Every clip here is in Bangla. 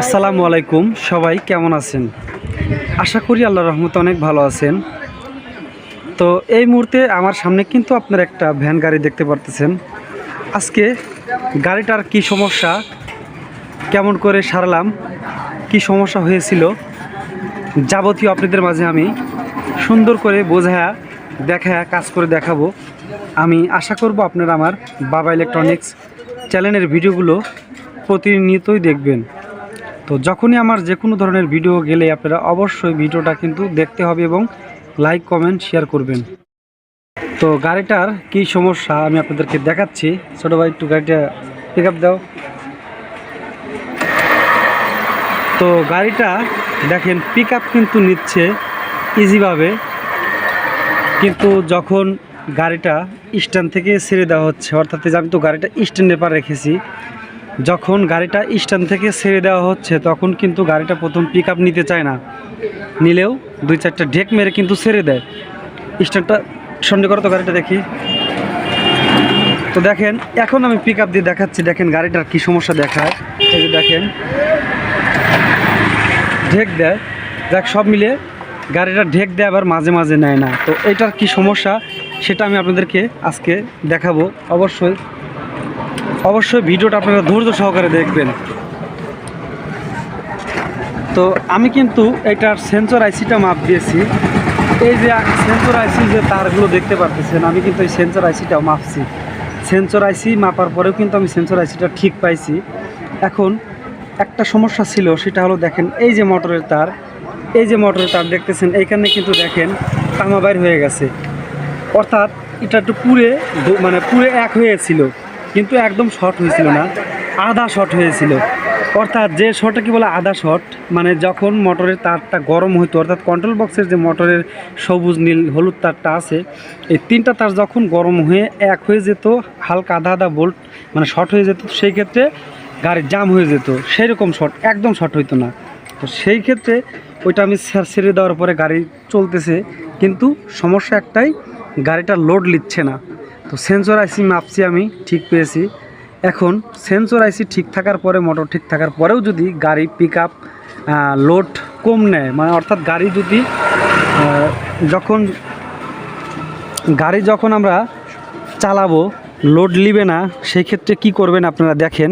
আসসালামু আলাইকুম সবাই কেমন আছেন? আশা করি আল্লাহ রহমতে অনেক ভালো আছেন। তো এই মুহূর্তে আমার সামনে কিন্তু আপনার একটা ভ্যান গাড়ি দেখতে পারতেছেন। আজকে গাড়িটার কি সমস্যা কেমন করে সারলাম কি সমস্যা হয়েছিল যাবতীয় আপনাদের মাঝে আমি সুন্দর করে বোঝায়া দেখা কাজ করে দেখাবো। আমি আশা করব আপনারা আমার বাবা ইলেকট্রনিক্স চ্যানেলের ভিডিওগুলো প্রতিনিয়তই দেখবেন। তো যখনই আমার যে কোনো ধরনের ভিডিও গেলে আপনারা অবশ্যই ভিডিওটা কিন্তু দেখতে হবে এবং লাইক কমেন্ট শেয়ার করবেন। তো গাড়িটার কি সমস্যা আমি আপনাদেরকে দেখাচ্ছি। ছোটো ভাই, একটু গাড়িটা পিক দাও। তো গাড়িটা দেখেন পিক কিন্তু নিচ্ছে ইজিভাবে কিন্তু যখন গাড়িটা স্ট্যান্ড থেকে ছেড়ে দেওয়া হচ্ছে, অর্থাৎ আমি তো গাড়িটা স্ট্যান্ডের পর রেখেছি যখন গাড়িটা স্ট্যান্ড থেকে ছেড়ে দেওয়া হচ্ছে, তখন কিন্তু গাড়িটা প্রথম পিক নিতে চায় না। নিলেও দুই চারটা ঢেক মেরে কিন্তু ছেড়ে দেয়। স্ট্যান্ডটা সন্ধ্যে করো তো গাড়িটা দেখি। তো দেখেন, এখন আমি পিক দিয়ে দেখাচ্ছি, দেখেন গাড়িটার কী সমস্যা দেখায়। এই যে দেখেন, ঢেক দেয়। দেখ, সব মিলে গাড়িটা ঢেক দেয়, আবার মাঝে মাঝে নেয় না। তো এটার কি সমস্যা, সেটা আমি আপনাদেরকে আজকে দেখাবো। অবশ্যই অবশ্যই ভিডিওটা আপনারা ধৈর্য সহকারে দেখবেন। তো আমি কিন্তু এটার সেন্সর আইসিটা মাপ দিয়েছি। এই যে সেন্সর আইসি যে তারগুলো দেখতে পারতেছেন, আমি কিন্তু এই সেন্সর আইসিটাও মাপছি। সেন্সর আইসি মাপার পরেও কিন্তু আমি সেন্সর আইসিটা ঠিক পাইছি। এখন একটা সমস্যা ছিল, সেটা হলো দেখেন, এই যে মোটরের তার, এই যে মোটরের তার দেখতেছেন, এইখানে কিন্তু দেখেন তামা বাইর হয়ে গেছে। অর্থাৎ এটা একটু পুরে মানে পুরে এক হয়েছিল কিন্তু একদম শর্ট হয়েছিল না, আধা শর্ট হয়েছিল। অর্থাৎ যে শর্টটা কি বলে আধা শর্ট মানে যখন মোটরের তারটা গরম হইতো, অর্থাৎ কন্ট্রোল বক্সের যে মোটরের সবুজ, নীল, হলুদ তারটা আছে, এই তিনটা তার যখন গরম হয়ে এক হয়ে যেত, হালকা আধা আধা বোল্ট মানে শর্ট হয়ে যেত, সেই ক্ষেত্রে গাড়ির জাম হয়ে যেত। সেই রকম শর্ট একদম শর্ট হইতো না। তো সেই ক্ষেত্রে ওইটা আমি ছেড়ে দেওয়ার পরে গাড়ি চলতেছে, কিন্তু সমস্যা একটাই, গাড়িটা লোড নিচ্ছে না। তো সেন্সর আইসি মাপছি আমি, ঠিক পেয়েছি। এখন সেন্সর আইসি ঠিক থাকার পরে মোটর ঠিক থাকার পরেও যদি গাড়ি পিক আপ লোড কম নেয় মানে অর্থাৎ গাড়ি যদি যখন গাড়ি যখন আমরা চালাবো লোড নিবে না সেই ক্ষেত্রে কি করবেন আপনারা দেখেন।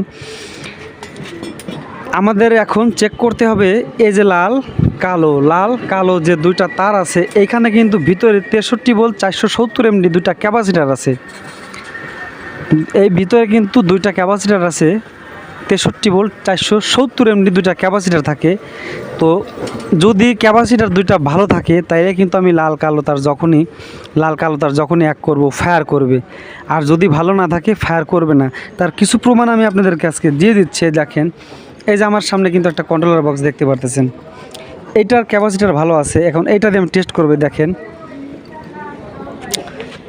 আমাদের এখন চেক করতে হবে, এই যে লাল কালো, লাল, কালো যে দুইটা তার আছে এইখানে কিন্তু ভিতরে তেষট্টি বল চারশো সত্তর এমডি দুইটা ক্যাপাসিটার আছে। এই ভিতরে কিন্তু দুইটা ক্যাপাসিটার আছে, তেষট্টি ভোল্ট চারশো সত্তর এমডি দুইটা ক্যাপাসিটার থাকে। তো যদি ক্যাপাসিটার দুইটা ভালো থাকে, তাইলে কিন্তু আমি লাল, কালো তার যখনই, লাল, কালো তার যখনই এক করব ফায়ার করবে। আর যদি ভালো না থাকে ফায়ার করবে না। তার কিছু প্রমাণ আমি আপনাদেরকে আজকে দিয়ে দিচ্ছি দেখেন। এই যে আমার সামনে কিন্তু একটা কন্ট্রোলার বক্স দেখতে পারতেছেন। এইটার ক্যাপাসিটার ভালো আছে। এখন এইটা দিয়ে আমি টেস্ট করবে, দেখেন।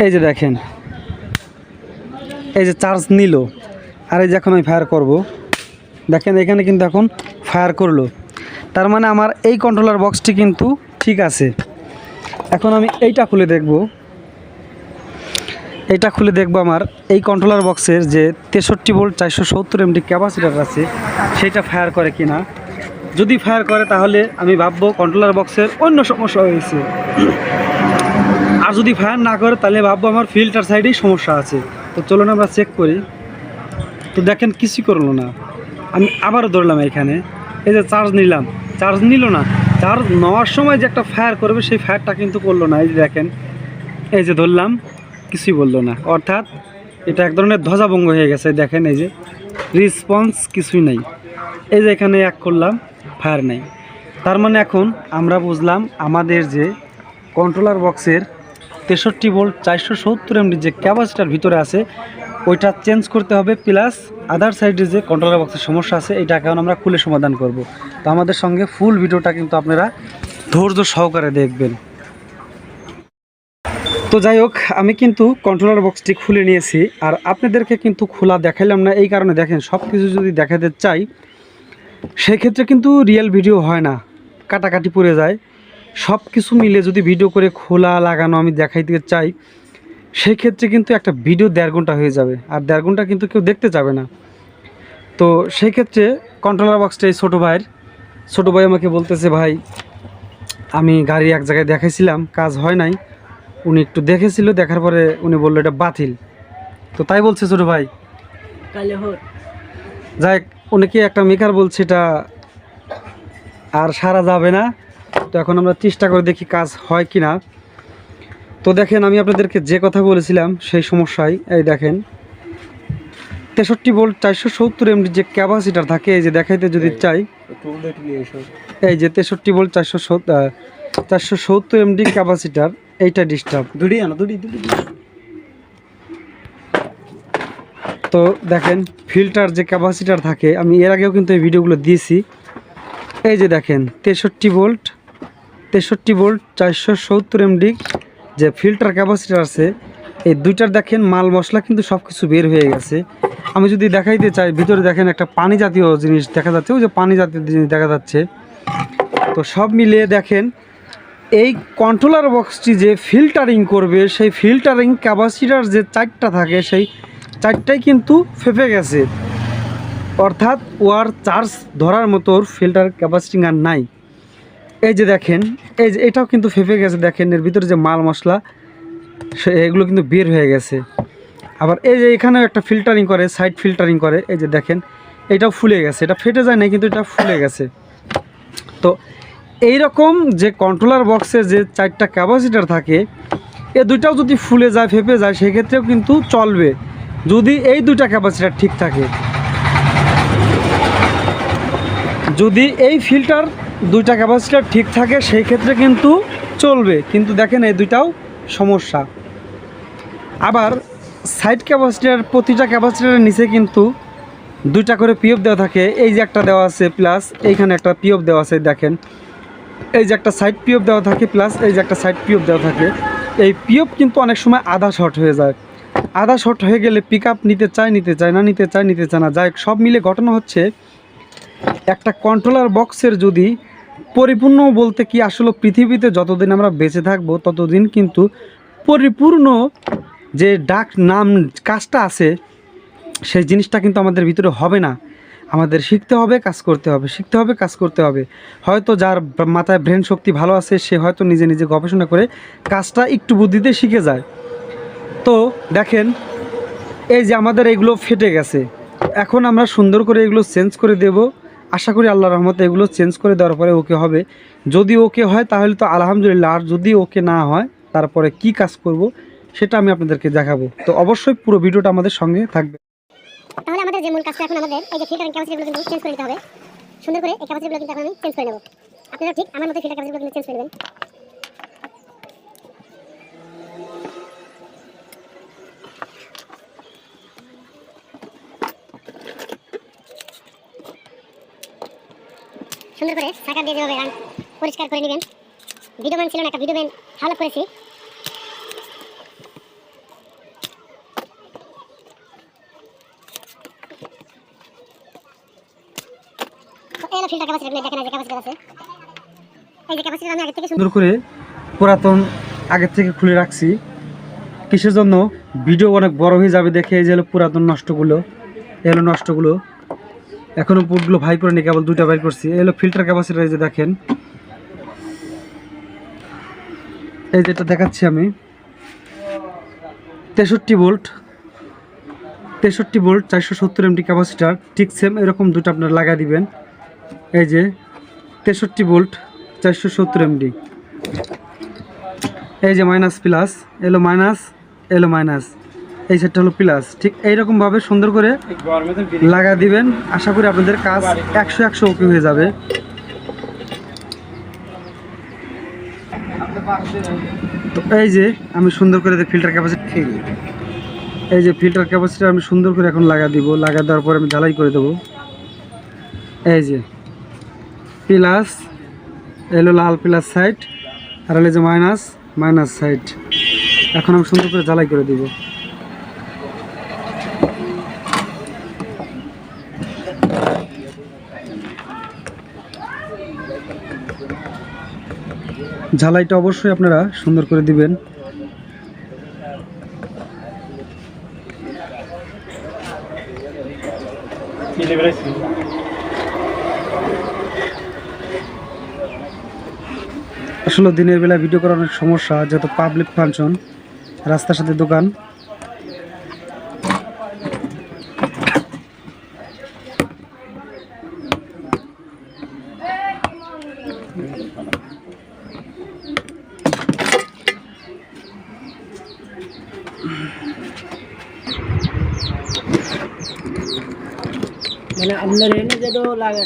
এই যে দেখেন। এই যে চার্জ নিল। আর এই যে এখন আমি ফায়ার করব। দেখেন, এখানে কিন্তু এখন ফায়ার করল। তার মানে আমার এই কন্ট্রোলার বক্সটি কিন্তু ঠিক আছে। এখন আমি এইটা খুলে দেখব। এইটা খুলে দেখব আমার এই কন্ট্রোলার বক্সের যে তেষট্টি ভোল্ট চারশো সত্তর এমডি ক্যাপাসিটার আছে, সেটা ফায়ার করে কিনা। যদি ফায়ার করে, তাহলে আমি ভাববো কন্ট্রোলার বক্সের অন্য সমস্যা হয়েছে। আর যদি ফায়ার না করে, তাহলে ভাববো আমার ফিল্টার সাইডেই সমস্যা আছে। তো চলুন আমরা চেক করি। তো দেখেন, কিছুই করল না। আমি আবারও ধরলাম এখানে। এই যে চার্জ নিলাম। চার্জ নিল না। চার্জ নেওয়ার সময় যে একটা ফায়ার করবে, সেই ফায়ারটা কিন্তু করল না। এই যে দেখেন, এই যে ধরলাম, কিছুই বলল না। অর্থাৎ এটা এক ধরনের ধ্বজাভঙ্গ হয়ে গেছে। দেখেন, এই যে রেসপন্স কিছুই নাই। এই যে এখানে এক করলাম। ফায়ার নাই। তার মানে এখন আমরা বুঝলাম আমাদের যে কন্ট্রোলার বক্সের তেষট্টি ভোল্ট চারশো সত্তর এমডি যে ক্যাপাসিটার ভিতরে আছে, ওইটা চেঞ্জ করতে হবে প্লাস আদার সাইডে যে কন্ট্রোলার বক্সের সমস্যা আছে, এটা এখন আমরা খুলে সমাধান করব। তো আমাদের সঙ্গে ফুল ভিডিওটা কিন্তু আপনারা ধৈর্য সহকারে দেখবেন। তো যাই হোক, আমি কিন্তু কন্ট্রোলার বক্সটি খুলে নিয়েছি, আর আপনাদেরকে কিন্তু খোলা দেখাইলাম না, এই কারণে দেখেন সব কিছু যদি দেখাতে চাই সেক্ষেত্রে কিন্তু রিয়েল ভিডিও হয় না। কাটাকাটি পড়ে যায়। সব কিছু মিলে যদি ভিডিও করে খোলা লাগানো আমি দেখাইতে চাই সেই ক্ষেত্রে কিন্তু একটা ভিডিও দেড় ঘণ্টা হয়ে যাবে। আর দেড় ঘণ্টা কিন্তু কেউ দেখতে যাবে না। তো সেই ক্ষেত্রে কন্ট্রোলার বক্সটা এই ছোটো ভাইয়ের। ছোটো ভাই আমাকে বলতেছে, ভাই, আমি গাড়ি এক জায়গায় দেখাইছিলাম, কাজ হয় নাই। উনি একটু দেখেছিল, দেখার পরে উনি বলল, এটা বাতিল। তো তাই বলছে ছোটো ভাই। যাই হোক, উনি কি একটা মেকার বলছে এটা আর সারা যাবে না। তো এখন আমরা চেষ্টা করে দেখি কাজ হয় কি না। তো দেখেন আমি আপনাদেরকে যে কথা বলেছিলাম সেই সমস্যায় এই দেখেন। তেষট্টি বোল্ট চারশো সত্তর এমডি যে ক্যাপাসিটার থাকে এই যে দেখাইতে যদি চাই। এই যে তেষট্টি বোল্ট চারশো চারশো সত্তর এমডি ক্যাপাসিটার এইটা ডিস্টার্ব দুটি আনো দুটি দুটি। তো দেখেন ফিল্টার যে ক্যাপাসিটার থাকে, আমি এর আগেও কিন্তু এই ভিডিওগুলো দিয়েছি। এই যে দেখেন, তেষট্টি ভোল্ট তেষট্টি ভোল্ট চারশো সত্তর এমডি যে ফিল্টার ক্যাপাসিটার আছে, এই দুইটার দেখেন মাল মশলা কিন্তু সব কিছু বের হয়ে গেছে। আমি যদি দেখাইতে চাই, ভিতরে দেখেন একটা পানি জাতীয় জিনিস দেখা যাচ্ছে, ওই যে পানি জাতীয় জিনিস দেখা যাচ্ছে। তো সব মিলিয়ে দেখেন, এই কন্ট্রোলার বক্সটি যে ফিল্টারিং করবে, সেই ফিল্টারিং ক্যাপাসিটার যে চারটা থাকে, সেই চারটাই কিন্তু ফেপে গেছে। অর্থাৎ ওয়ার চার্জ ধরার মতো ফিল্টার ক্যাপাসিটিং আর নাই। এই যে দেখেন, এই যে এটাও কিন্তু ফেপে গেছে, দেখেন এর ভিতরে যে মাল মশলা, সে এগুলো কিন্তু বের হয়ে গেছে। আবার এই যে এখানেও একটা ফিল্টারিং করে সাইড ফিল্টারিং করে, এই যে দেখেন, এটাও ফুলে গেছে। এটা ফেটে যায় না কিন্তু এটা ফুলে গেছে। তো এই রকম যে কন্ট্রোলার বক্সে যে চারটা ক্যাপাসিটার থাকে, এ দুইটাও যদি ফুলে যায়, ফেপে যায়, সেক্ষেত্রেও কিন্তু চলবে। যদি এই দুটা ক্যাপাসিটার ঠিক থাকে, যদি এই ফিল্টার দুইটা ক্যাপাসিটার ঠিক থাকে, সেই ক্ষেত্রে কিন্তু চলবে। কিন্তু দেখেন এই দুইটাও সমস্যা। আবার সাইড ক্যাপাসিটার প্রতিটা ক্যাপাসিটারের নিচে কিন্তু দুইটা করে পিওপ দেওয়া থাকে। এই যে একটা দেওয়া আছে প্লাস এইখানে একটা পিওপ দেওয়া আছে, দেখেন। এই যে একটা সাইড পিওপ দেওয়া থাকে প্লাস এই যে একটা সাইড পিওপ দেওয়া থাকে। এই পিওপ কিন্তু অনেক সময় আধা শর্ট হয়ে যায়। আধা শর্ট হয়ে গেলে পিক নিতে চায় নিতে চায় না, নিতে চায় নিতে চায় না। যাই সব মিলে ঘটনা হচ্ছে, একটা কন্ট্রোলার বক্সের যদি পরিপূর্ণ বলতে কি আসলে পৃথিবীতে যতদিন আমরা বেঁচে থাকব, ততদিন কিন্তু পরিপূর্ণ যে ডাক নাম কাজটা আছে, সেই জিনিসটা কিন্তু আমাদের ভিতরে হবে না। আমাদের শিখতে হবে, কাজ করতে হবে, শিখতে হবে, কাজ করতে হবে। হয়তো যার মাথায় ব্রেন শক্তি ভালো আছে, সে হয়তো নিজে নিজে গবেষণা করে কাজটা একটু বুদ্ধিতে শিখে যায়। তো দেখেন, এই যে আমাদের এগুলো ফেটে গেছে। এখন আমরা সুন্দর করে এগুলো চেঞ্জ করে দেব। আশা করি আল্লাহ রহমতে এগুলো চেঞ্জ করে দেওয়ার পরে ওকে হবে। যদি ওকে হয়, তাহলে তো আলহামদুলিল্লাহ, আর যদি ওকে না হয়, তারপরে কি কাজ করব সেটা আমি আপনাদেরকে দেখাবো। তো অবশ্যই পুরো ভিডিওটা আমাদের সঙ্গে থাকবে। তাহলে আমাদের যে মূল কাজটা এখন আমাদের, এই যে ফিল্টারিং ক্যাপাসিটিগুলো কিন্তু চেঞ্জ করে দিতে হবে। সুন্দর করে এই ক্যাপাসিটিগুলো কিন্তু এখন আমি চেঞ্জ করে নেব। আপনারা ঠিক আমার মতো ফিল্টার ক্যাপাসিটিগুলো কিন্তু চেঞ্জ করে নেবেন। সুন্দর করে সাকার দিয়ে যেভাবে রান পরিষ্কার করে নেবেন। ভিডিও ম্যান ছিল না একটা ভিডিও ম্যান ভালো করেছি আমি আগে থেকে পুরাতন খুলে রাখছি। কিসের জন্য? ভিডিও অনেক বড় হয়ে যাবে দেখে এই যে পুরাতন নষ্টগুলো, এই হলো নষ্টগুলো। এখনও পুটগুলো ভাই করে নি, কেবল দুইটা বাইর করছি। এই হলো ফিল্টার ক্যাপাসিটার এই যে দেখেন। এই যেটা দেখাচ্ছি আমি, তেষট্টি ভোল্ট তেষট্টি ভোল্ট চারশো সত্তর এমটি ক্যাপাসিটার ঠিক সেম এরকম দুটো আপনার লাগা দিবেন। এই যে, তেষট্টি ভোল্ট চারশো সত্তর এমডি এই যে মাইনাস প্লাস এলো মাইনাস এলো মাইনাস এই সেটটা হলো প্লাস। ঠিক এইরকমভাবে সুন্দর করে লাগা দিবেন। আশা করি আপনাদের কাজ একশো একশো ওকে হয়ে যাবে। তো এই যে আমি সুন্দর করে ফিল্টার ক্যাপাসিটি এই যে ফিল্টার ক্যাপাসিটি আমি সুন্দর করে এখন লাগা দিব। লাগা দেওয়ার পরে আমি ঝালাই করে দেবো। এই যে প্লাস এলো লাল প্লাস সাইড আর হলো যে মাইনাস মাইনাস সাইড এখন আমি সুন্দর করে জ্বালাই করে দিব। ঝালাইটা অবশ্যই আপনারা সুন্দর করে দিবেন। আসলে দিনের বেলা ভিডিও করার অনেক সমস্যা, যেহেতু পাবলিক ফাংশন রাস্তার সাথে দোকান। মানে আপনার এনে যেটা লাগে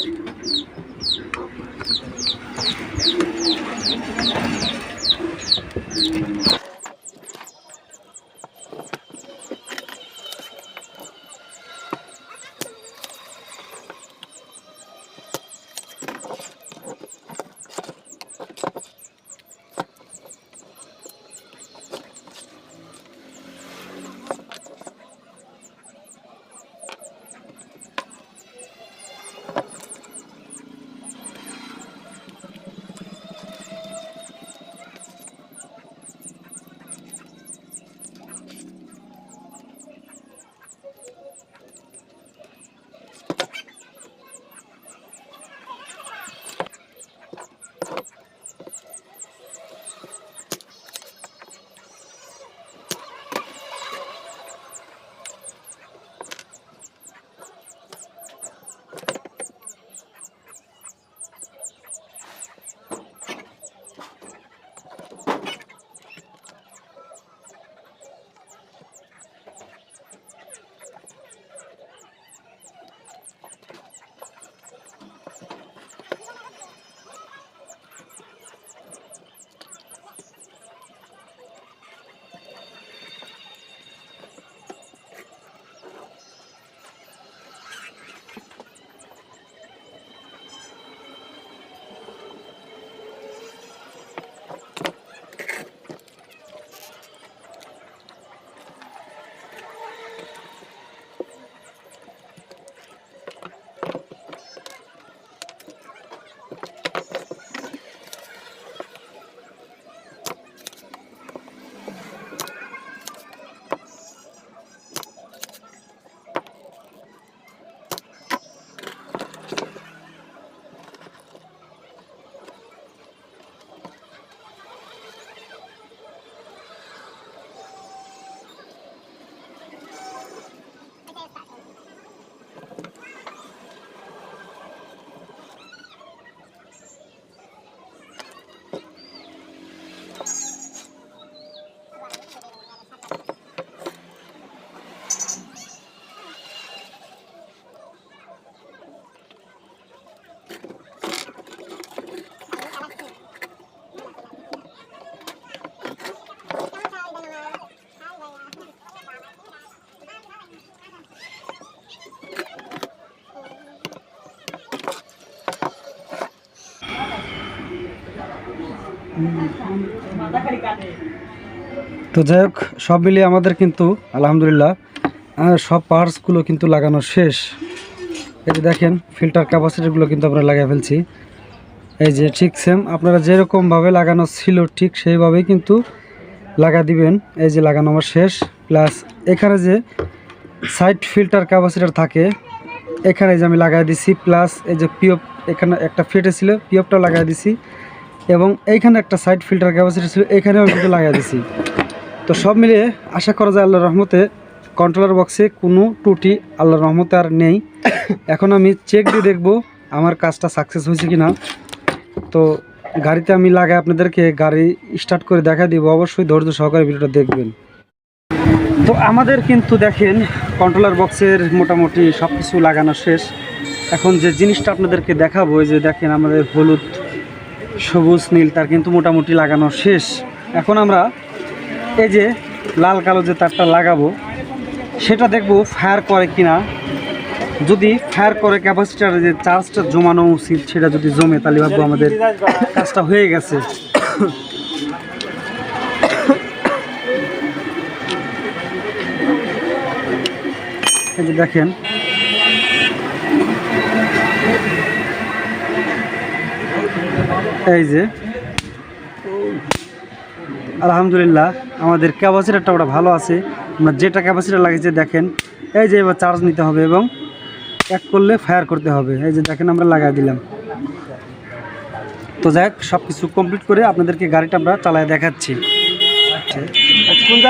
তো যাই হোক, সব মিলিয়ে আমাদের কিন্তু, আলহামদুলিল্লাহ সব পার্টসগুলো কিন্তু লাগানো শেষ। এই যে দেখেন ফিল্টার ক্যাপাসিটিগুলো কিন্তু আমরা লাগিয়ে ফেলছি। এই যে ঠিক সেম আপনারা যেরকমভাবে লাগানো ছিল, ঠিক সেইভাবেই কিন্তু লাগা দিবেন। এই যে লাগানো আমার শেষ। প্লাস এখানে যে সাইড ফিল্টার ক্যাপাসিটার থাকে, এখানে যে আমি লাগাই দিছি। প্লাস এই যে পিওপ এখানে একটা ফেটে ছিল পিওপটাও লাগাই দিছি। এবং এইখানে একটা সাইড ফিল্টার ক্যাপাসিটি ছিল এখানেও আমি কিন্তু লাগাই দিছি। তো সব মিলিয়ে আশা করা যায় আল্লাহর রহমতে কন্ট্রোলার বক্সে কোনো টুটি আল্লাহর রহমতে আর নেই। এখন আমি চেক দিয়ে দেখব আমার কাজটা সাকসেস হয়েছে কি না তো গাড়িতে আমি লাগাই আপনাদেরকে, গাড়ি স্টার্ট করে দেখা দিব, অবশ্যই ধৈর্য সহকারে ভিডিওটা দেখবেন। তো আমাদের কিন্তু দেখেন কন্ট্রোলার বক্সের মোটামুটি সব কিছু লাগানো শেষ। এখন যে জিনিসটা আপনাদেরকে দেখাবো যে দেখেন আমাদের হলুদ সবুজ নীল, তার কিন্তু মোটামুটি লাগানো শেষ। এখন আমরা এই যে লাল কালো যে তারটা লাগাবো, সেটা দেখব ফায়ার করে কিনা। যদি ফায়ার করে ক্যাপাসিটার যে চার্জটা জমানো উচিত, সেটা যদি জমে, তাহলে ভাববো আমাদের কাজটা হয়ে গেছে। দেখেন এই যে। আলহামদুলিল্লাহ, আমাদের ক্যাপাসিটারটা ওটা ভালো আছে। আমরা যেটা ক্যাপাসিটার লাগিয়েছে, দেখেন, এই যে এবার চার্জ নিতে হবে এবং এক করলে ফায়ার করতে হবে। এই যে দেখেন, আমরা লাগাই দিলাম। তো যাই সব কিছু কমপ্লিট করে আপনাদেরকে গাড়িটা আমরা চালায় দেখাচ্ছি। মিনিট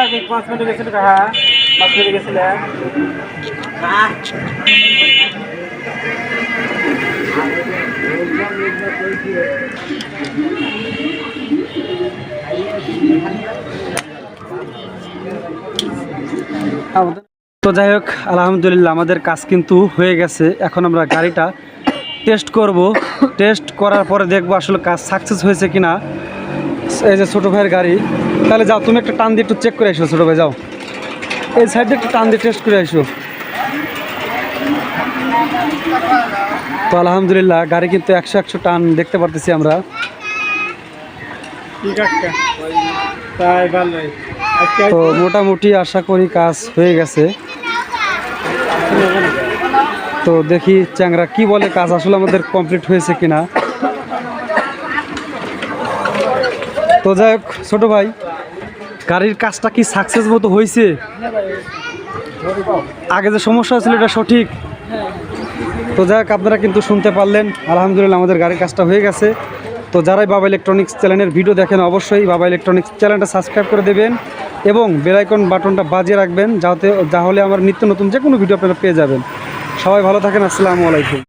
তো যাই হোক, আলহামদুলিল্লাহ আমাদের কাজ কিন্তু হয়ে গেছে। এখন আমরা গাড়িটা টেস্ট করব। টেস্ট করার পরে দেখব আসলে কাজ সাকসেস হয়েছে কিনা। এই যে ছোটো ভাইয়ের গাড়ি। তাহলে যাও, তুমি একটা টান দিয়ে একটু চেক করে আসো ছোটো ভাই, যাও। এই সাইডে একটু টান দিয়ে টেস্ট করে আসো তো আলহামদুলিল্লাহ গাড়ি কিন্তু একশো একশো টান দেখতে পারতেছি আমরা। তো মোটামুটি আশা করি কাজ হয়ে গেছে। তো দেখি চ্যাংরা কি বলে কাজ আসলে আমাদের কমপ্লিট হয়েছে কিনা। তো যাই হোক ছোট ভাই গাড়ির কাজটা কি সাকসেস মতো হয়েছে? আগে যে সমস্যা ছিল এটা সঠিক? তো যাই হোক আপনারা কিন্তু শুনতে পারলেন। আলহামদুলিল্লাহ আমাদের গাড়ির কাজটা হয়ে গেছে। তো যারাই বাবা ইলেকট্রনিক্স চ্যানেলের ভিডিও দেখেন, অবশ্যই বাবা ইলেকট্রনিক্স চ্যানেলটা সাবস্ক্রাইব করে দেবেন এবং বেলাইকন বাটনটা বাজিয়ে রাখবেন, যাতে তাহলে আমার নিত্য নতুন যে কোনো ভিডিও আপনারা পেয়ে যাবেন। সবাই ভালো থাকেন, আসসালামু আলাইকুম।